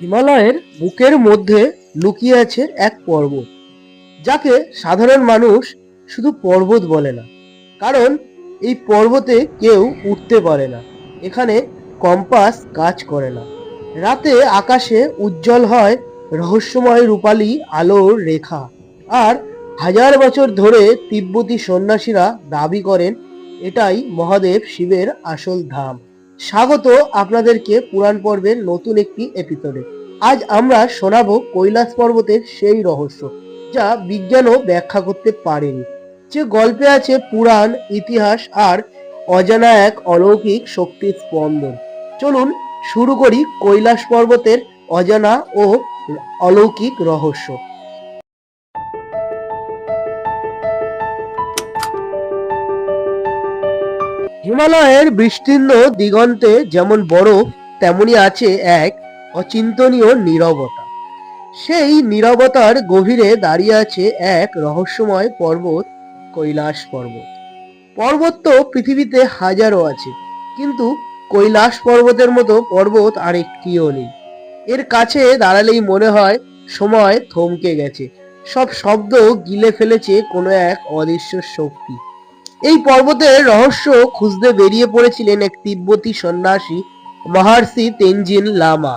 হিমালয়ের বুকের মধ্যে লুকিয়ে আছে এক পর্বত, যাকে সাধারণ মানুষ শুধু পর্বত বলে না, কারণ এই পর্বতে কেউ উঠতে পারে না, এখানে কম্পাস কাজ করে না। রাতে আকাশে উজ্জ্বল হয় রহস্যময় রূপালী আলোর রেখা, আর হাজার বছর ধরে তিব্বতী সন্ন্যাসীরা দাবি করেন, এটাই মহাদেব শিবের আসল ধাম। স্বাগত আপনাদেরকে পুরাণ পর্বের নতুন একটি এপিসোডে আজ আমরা শোনাবো কৈলাস পর্বতের সেই রহস্য, যা বিজ্ঞানও ব্যাখ্যা করতে পারেনি। যে গল্পে আছে পুরাণ, ইতিহাস আর অজানা এক অলৌকিক শক্তির স্পন্দন। চলুন শুরু করি কৈলাস পর্বতের অজানা ও অলৌকিক রহস্য। হিমালয়ের বিস্তীর্ণ দিগন্তে যেমন বরফ, তেমনি আছে এক অচিন্তনীয় নীরবতা। সেই নীরবতার গভীরে দাঁড়িয়ে আছে এক রহস্যময় পর্বত, কৈলাস পর্বত। পর্বত তো পৃথিবীতে হাজারো আছে, কিন্তু কৈলাস পর্বতের মতো পর্বত আর একটিও নেই। এর কাছে দাঁড়ালেই মনে হয় সময় থমকে গেছে। সব শব্দ গিলে ফেলেছে কোনো এক অদৃশ্য শক্তি। এই পর্বতের রহস্য খুঁজতে বেরিয়ে পড়েছিলেন এক তিব্বতী সন্ন্যাসী, মহার্ষি তেনজিন লামা।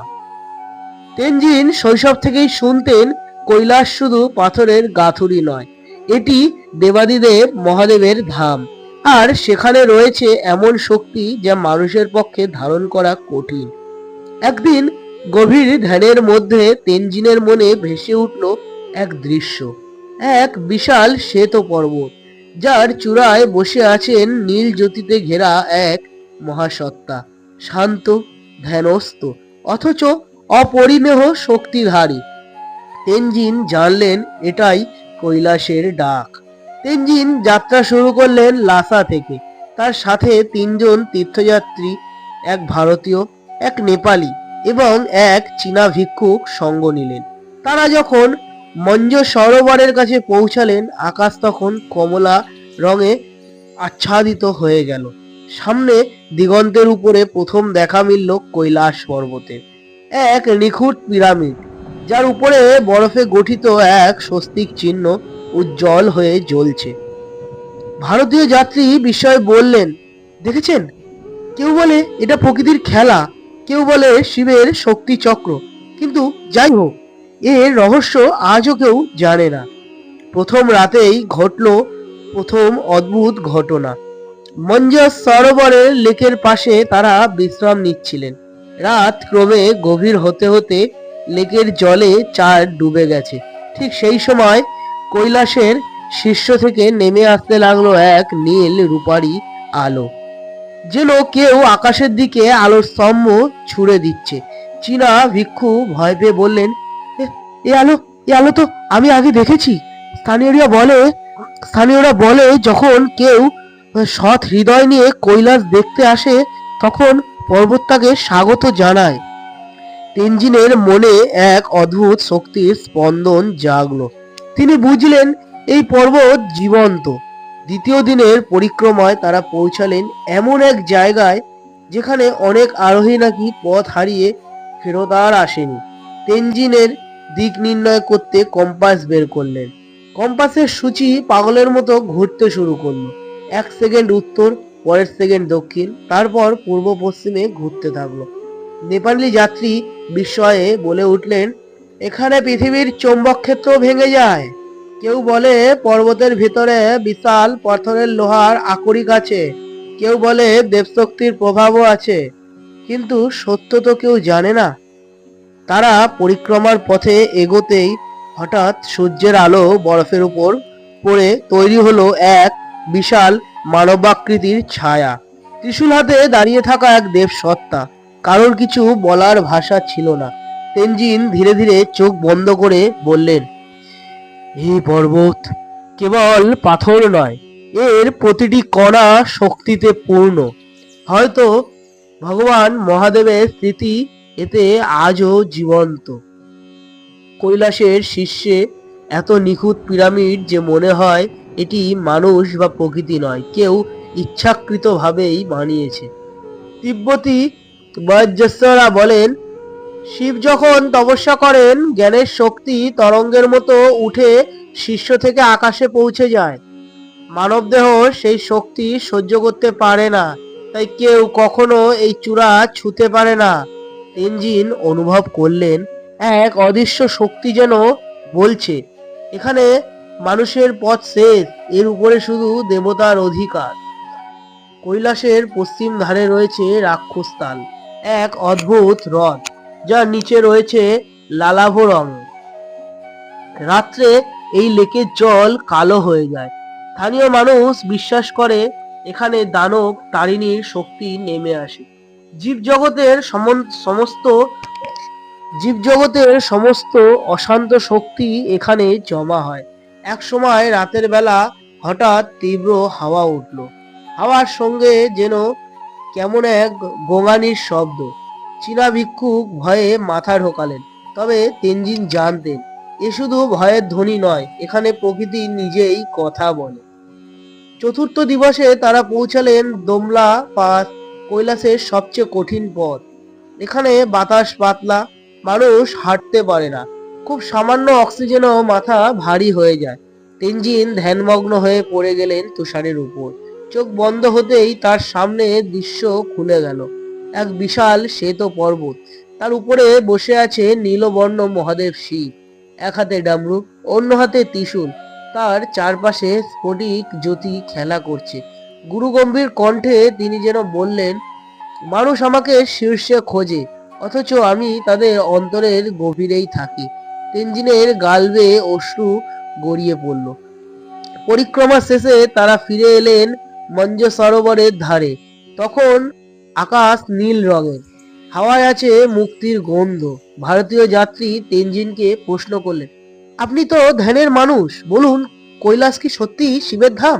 তেনজিন শৈশব থেকেই শুনতেন কৈলাস শুধু পাথরের গাথুরি নয়, এটি দেবাদিদেব মহাদেবের ধাম। আর সেখানে রয়েছে এমন শক্তি যা মানুষের পক্ষে ধারণ করা কঠিন। একদিন গভীর ধ্যানের মধ্যে তেনজিনের মনে ভেসে উঠল এক দৃশ্য, এক বিশাল শ্বেত পর্বত যার চূড়ায় বসে আছেন নীল জ্যোতিতে ঘেরা এক মহাসত্তা, শান্ত, ধ্যানস্থ, অথচ অপরিমেহ শক্তিধারী। তেনজিন জানলেন এটাই কৈলাসের ডাক। তেনজিন যাত্রা শুরু করলেন লাসা থেকে। তার সাথে তিনজন তীর্থযাত্রী, এক ভারতীয়, এক নেপালি এবং এক চীনা ভিক্ষুক সঙ্গ নিলেন। তারা যখন মঞ্জ সরোবরের কাছে পৌঁছালেন, আকাশ তখন কমলা রঙে আচ্ছাদিত হয়ে গেল। সামনে দিগন্তের উপরে প্রথম দেখা মিলল কৈলাস পর্বতের এক নিখুঁত পিরামিড, যার উপরে বরফে গঠিত এক স্বস্তিক চিহ্ন উজ্জ্বল হয়ে জ্বলছে। ভারতীয় যাত্রী বিস্ময়ে বললেন, দেখেছেন? কেউ বলে এটা প্রকৃতির খেলা, কেউ বলে শিবের শক্তি চক্র কিন্তু যাই হোক, এর রহস্য আজও কেউ জানে না। প্রথম রাতেই ঘটল প্রথম অদ্ভুত ঘটনা। মঞ্জস সরোবরের লেকের পাশে তারা বিশ্রাম নিচ্ছিলেন। রাত ক্রমে গভীর হতে হতে লেকের জলে চার ডুবে গেছে। ঠিক সেই সময় কৈলাসের শীর্ষ থেকে নেমে আসতে লাগল এক নীল রূপারি আলো। যেন কেউ আকাশের দিকে আলোর স্তম্ভ ছুড়ে দিচ্ছে। চীনা ভিক্ষু ভয় পেয়ে বললেন, "এ- এ আলো এ আলো তো আমি আগে দেখেছি। স্থানীয়রা বলে স্থানীয়রা বলে, যখন কেউ সৎ হৃদয় নিয়ে কৈলাস দেখতে আসে, তখন পর্বতটাকে স্বাগত জানায়। তেনজিনের মনে এক অদ্ভুত শক্তির স্পন্দন জাগল। তিনি বুঝলেন, এই পর্বত জীবন্ত। দ্বিতীয় দিনের পরিক্রমায় তারা পৌঁছালেন এমন এক জায়গায়, যেখানে অনেক আরোহী নাকি পথ হারিয়ে ফেরত আর আসেনি। তেনজিনের দিক নির্ণয় করতে কম্পাস বের করলেন। কম্পাসের সূচি পাগলের মতো ঘুরতে শুরু করল। এক সেকেন্ড উত্তর, পরের সেকেন্ড দক্ষিণ, তারপর পূর্ব পশ্চিমে ঘুরতে থাকল। নেপালি যাত্রী বিস্ময়ে বলে উঠলেন, এখানে পৃথিবীর চৌম্বক ক্ষেত্র ভেঙে যায়। কেউ বলে পর্বতের ভিতরে বিশাল পাথরের লোহার আকরিক আছে, কেউ বলে দেবশক্তির প্রভাবও আছে, কিন্তু সত্য তো কেউ জানে না। তারা পরিক্রমার পথে এগোতেই হঠাৎ সূর্যের আলো বরফের উপর পড়ে তৈরি হলো এক বিশাল মানবাকৃতির ছায়া। ত্রিশূল হাতে দাঁড়িয়ে থাকা এক দেব সত্তা। কারোর কিছু বলার ভাষা ছিল না। তেনজিন ধীরে ধীরে চোখ বন্ধ করে বললেন এই পর্বত, কেবল পাথর নয়, এর প্রতিটি কণা শক্তিতে পূর্ণ। হয়তো ভগবান মহাদেবের স্মৃতি এতে আজও জীবন্ত। কৈলাসের শীর্ষে এত নিখুঁত পিরামিড যে মনে হয় এটি মানুষ বা প্রকৃতি নয়, কেউ ইচ্ছাকৃতভাবেই বানিয়েছে। তিব্বতী বয়োজ্যেষ্ঠরা বলেন, শিব যখন তপস্যা করেন, জ্ঞানের শক্তি তরঙ্গের মতো উঠে শীর্ষ থেকে আকাশে পৌঁছে যায়। মানবদেহ সেই শক্তি সহ্য করতে পারে না, তাই কেউ কখনো এই চূড়া ছুতে পারে না। তেনজিন অনুভব করলেন এক অদৃশ্য শক্তি যেন বলছে। এখানে মানুষের পথ শেষ এর উপরে শুধু দেবতার অধিকার। কৈলাসের পশ্চিম ধারে রয়েছে রাক্ষসতাল এক অদ্ভুত হ্রদ, যার নিচে রয়েছে লালাভ রং। রাত্রে এই লেকের জল কালো হয়ে যায়। স্থানীয় মানুষ বিশ্বাস করে, এখানে দানব, তারিণীর শক্তি নেমে আসে। জীবজগতের সমন- সমস্ত জীবজগতের সমস্ত অশান্ত শক্তি এখানে জমা হয়। এক সময় রাতের বেলা হঠাৎ তীব্র হাওয়া উঠল। হাওয়ার সঙ্গে যেন কেমন এক গোঙানির শব্দ। চীনা ভিক্ষুক ভয়ে মাথা ঢোকালেন। তবে তেনজিন জানতেন, এ শুধু ভয়ের ধ্বনি নয়, এখানে প্রকৃতি নিজেই কথা বলে। চতুর্থ দিবসে তারা পৌঁছালেন দোমলা পাস কৈলাসের সবচেয়ে কঠিন পথ। এখানে বাতাস পাতলা মানুষ হাঁটতে পারে না। খুব সামান্য অক্সিজেনও মাথা ভারী হয়ে যায়। তেনজিন ধ্যানমগ্ন হয়ে পড়ে গেলেন তুষারের উপর। চোখ বন্ধ হতেই তার সামনে দৃশ্য খুলে গেল। এক বিশাল শ্বেত পর্বত। তার উপরে বসে আছে নীলবর্ণ মহাদেব শিব। এক হাতে ডামরু অন্য হাতে ত্রিশূল। তার চারপাশে স্ফটিক জ্যোতি খেলা করছে। গুরুগম্ভীর কণ্ঠে তিনি যেন বললেন, মানুষ আমাকে শীর্ষে খোঁজে। অথচ আমি তাদের অন্তরের গভীরেই থাকি। তেনজিনের গাল বেয়ে অশ্রু গড়িয়ে পড়ল। পরিক্রমা শেষে তারা ফিরে এলেন মঞ্জ সরোবরের ধারে। তখন আকাশ নীল রঙের। হাওয়ায় আছে মুক্তির গন্ধ। ভারতীয় যাত্রী তেনজিনকে প্রশ্ন করলেন, আপনি তো ধ্যানের মানুষ। বলুন, কৈলাস কি সত্যি শিবের ধাম?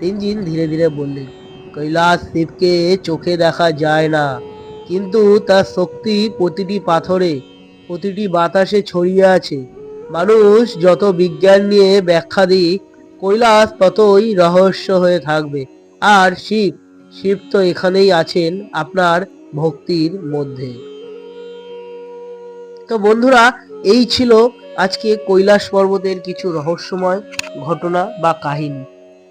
তেনজিন ধীরে ধীরে বললেন, কৈলাস শিবকে চোখে দেখা যায় না। কিন্তু তার শক্তি প্রতিটি পাথরে, প্রতিটি বাতাসে ছড়িয়ে আছে। মানুষ যত বিজ্ঞান নিয়ে ব্যাখ্যা দিক, কৈলাস ততই রহস্য হয়ে থাকবে। আর শিব শিব তো এখানেই আছেন আপনার ভক্তির মধ্যে। তো বন্ধুরা, এই ছিল আজকে কৈলাস পর্বতের কিছু রহস্যময় ঘটনা বা কাহিনী।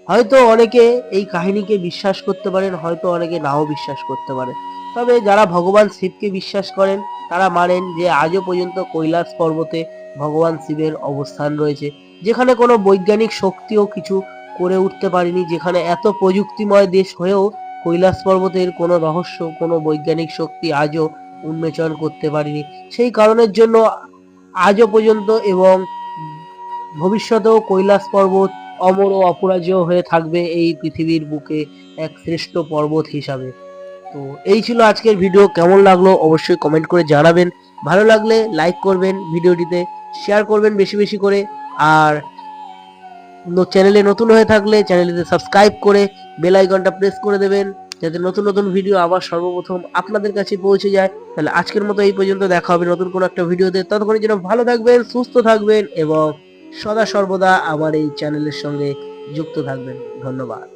হয়তো অনেকে এই কাহিনীকে বিশ্বাস করতে পারেন, হয়তো অনেকে নাও বিশ্বাস করতে পারেন। তবে যারা ভগবান শিবকে বিশ্বাস করেন, তারা মানেন যে আজও পর্যন্ত কৈলাস পর্বতে ভগবান শিবের অবস্থান রয়েছে, যেখানে কোনো বৈজ্ঞানিক শক্তিও কিছু করে উঠতে পারেনি, যেখানে এত প্রযুক্তিময় দেশ হয়েও কৈলাস পর্বতের কোনো রহস্য, কোনো বৈজ্ঞানিক শক্তি আজও উন্মোচন করতে পারেনি। সেই কারণের জন্য আজও পর্যন্ত এবং ভবিষ্যতেও কৈলাস পর্বত অমর ও অপরাজেয় হয়ে থাকবে এই পৃথিবীর বুকে এক শ্রেষ্ঠ পর্বত হিসাবে। তো এই ছিল আজকের ভিডিও কেমন লাগল অবশ্যই কমেন্ট করে জানাবেন। ভালো লাগলে লাইক করবেন ভিডিওটিতে শেয়ার করবেন বেশি বেশি করে। আর চ্যানেলে নতুন হয়ে থাকলে চ্যানেলটিতে সাবস্ক্রাইব করে বেল আইকনটা প্রেস করে দেবেন। যাতে নতুন নতুন ভিডিও আবার সর্বপ্রথম আপনাদের কাছে পৌঁছে যায়। তাহলে আজকের মতো এই পর্যন্ত দেখা হবে নতুন কোনো একটা ভিডিওতে ততক্ষণের জন্য ভালো থাকবেন, সুস্থ থাকবেন এবং সদা সর্বদা আমার এই চ্যানেলের সঙ্গে যুক্ত থাকবেন। ধন্যবাদ।